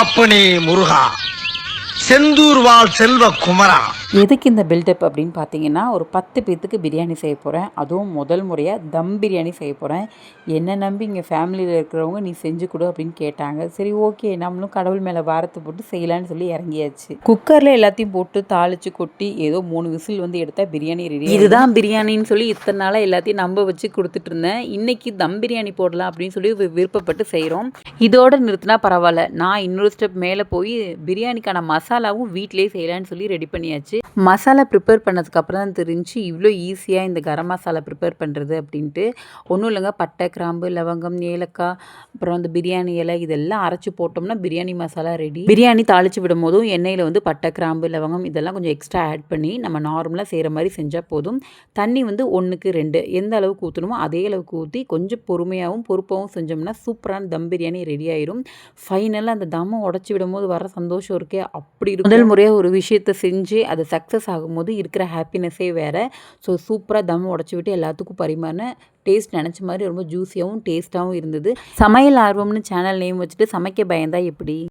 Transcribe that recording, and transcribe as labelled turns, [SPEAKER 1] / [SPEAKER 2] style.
[SPEAKER 1] அப்பனே முருகா செந்தூர்வாள் செல்வ குமரா.
[SPEAKER 2] எதுக்கு இந்த பில்டப் அப்படின்னு பார்த்தீங்கன்னா ஒரு பத்து பேர்த்துக்கு பிரியாணி செய்ய போகிறேன் அதுவும் முதல் முறையாக தம் பிரியாணி செய்ய போகிறேன் என்ன நம்பி இங்கே ஃபேமிலியில் இருக்கிறவங்க நீ செஞ்சு கொடு அப்படின்னு கேட்டாங்க. சரி ஓகே நம்மளும் கடவுள் மேலே வாரத்தை போட்டு செய்யலான்னு சொல்லி இறங்கியாச்சு. குக்கரில் எல்லாத்தையும் போட்டு தாளித்து கொட்டி ஏதோ மூணு விசில் வந்து எடுத்தால் பிரியாணி ரெடி இதுதான் பிரியாணின்னு சொல்லி இத்தனை நாளாக எல்லாத்தையும் நம்ப வச்சு கொடுத்துட்டு இருந்தேன். இன்னைக்கு தம் பிரியாணி போடலாம் அப்படின்னு சொல்லி வி- விருப்பப்பட்டு செய்கிறோம் இதோட நிறுத்தினா பரவாயில்ல. நான் இன்னொரு ஸ்டெப் மேலே போய் பிரியாணிக்கான மசாலாவும் வீட்டிலே செய்யலான்னு சொல்லி ரெடி பண்ணியாச்சு. மசாலா ப்ரிப்பேர் பண்ணதுக்கப்புறம் தான் தெரிஞ்சு இவ்வளோ ஈஸியாக இந்த கரம் மசாலா ப்ரிப்பேர் பண்ணுறது அப்படின்ட்டு ஒன்றும் இல்லைங்க. பட்டை கிராம்பு லவங்கம் ஏலக்காய் அப்புறம் அந்த பிரியாணி இலை இதெல்லாம் அரைச்சி போட்டோம்னா பிரியாணி மசாலா ரெடி பிரியாணி தாளித்து விடும் போதும் எண்ணெயில் வந்து பட்டை கிராம்பு லவங்கம் இதெல்லாம் கொஞ்சம் எக்ஸ்ட்ரா ஆட் பண்ணி நம்ம நார்மலாக செய்கிற மாதிரி செஞ்சால் போதும். தண்ணி வந்து ஒன்றுக்கு ரெண்டு. எந்த அளவுக்கு ஊற்றணுமோ அதே அளவுக்கு ஊற்றி கொஞ்சம் பொறுமையாகவும் பொறுப்பாகவும் செஞ்சோம்னா சூப்பரான தம் பிரியாணி ரெடி ஆயிரும். ஃபைனலாக அந்த தம்மை உடச்சி விடும்போது வர சந்தோஷம் இருக்கே அப்படி இருக்கும். முதல் முறையாக ஒரு விஷயத்தை செஞ்சு அதை சக்ஸஸ் ஆகும்போது இருக்கிற ஹாப்பினஸ்ஸே வேறு. ஸோ சூப்பராக தம் உடச்சி விட்டு எல்லாத்துக்கும் பரிமாறின டேஸ்ட் நினச்ச மாதிரி ரொம்ப ஜூஸியாகவும் டேஸ்ட்டாகவும் இருந்தது. சமையல் ஆர்வம்னு சேனல் நேம் வச்சுட்டு சமைக்க பயந்தா எப்படி?